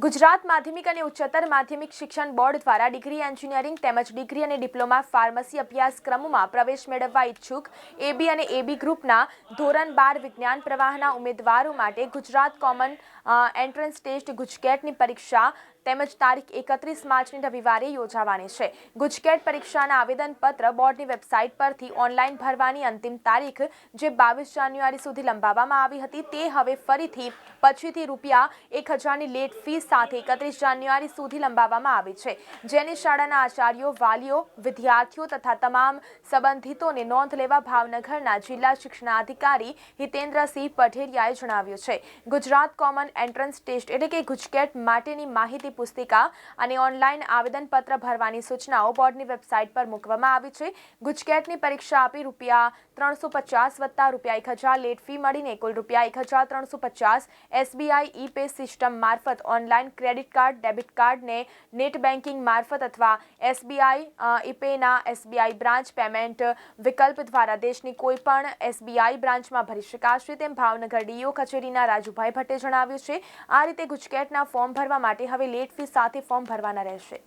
ગુજરાત માધ્યમિક અને ઉચ્ચતર માધ્યમિક શિક્ષણ બોર્ડ દ્વારા ડિગ્રી એન્જિનિયરિંગ તેમજ ડિગ્રી અને ડિપ્લોમા ફાર્મસી અભ્યાસક્રમોમાં પ્રવેશ મેળવવા ઈચ્છુક એબી અને એબી ગ્રુપના ધોરણ બાર વિજ્ઞાન પ્રવાહના ઉમેદવારો માટે ગુજરાત કોમન એન્ટ્રન્સ ટેસ્ટ ગુજકેટની પરીક્ષા તેમજ તારીખ એકત્રીસ માર્ચની રવિવારે યોજાવાની છે. ગુજકેટ પરીક્ષાના આવેદનપત્ર બોર્ડની વેબસાઇટ પરથી ઓનલાઈન ભરવાની અંતિમ તારીખ જે બાવીસ જાન્યુઆરી સુધી લંબાવવામાં આવી હતી તે હવે ફરીથી પછીથી રૂપિયા એક હજારની લેટ ફી સાથે એકત્રીસ જાન્યુઆરી સુધી લંબાવવામાં આવી છે, જેની શાળાના આચાર્યો, વાલીઓ, વિદ્યાર્થીઓ તથા તમામ સંબંધિતોને નોંધ લેવા ભાવનગરના જિલ્લા શિક્ષણાધિકારી હિતેન્દ્રસિંહ પઢેરિયાએ જણાવ્યું છે. ગુજરાત કોમન એન્ટ્રન્સ ટેસ્ટ એટલે કે ગુજકેટ માટેની માહિતી પુસ્તિકા અને ઓનલાઈન આવેદનપત્ર ભરવાની સૂચનાઓ બોર્ડની વેબસાઇટ પર મૂકવામાં આવી છે. ગુજકેટની પરીક્ષા આપી રૂપિયા ત્રણસો પચાસ વત્તા રૂપિયા એક હજાર, લેટ ફી મળીને કુલ રૂપિયા એક હજાર ત્રણસો પચાસ એસબીઆઈ ઈ પે સિસ્ટમ મારફત ઓનલાઈન ક્રેડિટ કાર્ડ, ડેબિટ કાર્ડને નેટ બેન્કિંગ મારફત અથવા એસબીઆઈ ઇપેના એસબીઆઈ બ્રાન્ચ પેમેન્ટ વિકલ્પ દ્વારા દેશની કોઈપણ એસબીઆઈ બ્રાન્ચમાં ભરી શકાશે તેમ ભાવનગર ડીઓ કચેરીના રાજુભાઈ ભટ્ટે જણાવ્યું છે. આ રીતે ગુજકેટના ફોર્મ ભરવા માટે હવે લેટ ફી સાથે ફોર્મ ભરવાના રહેશે.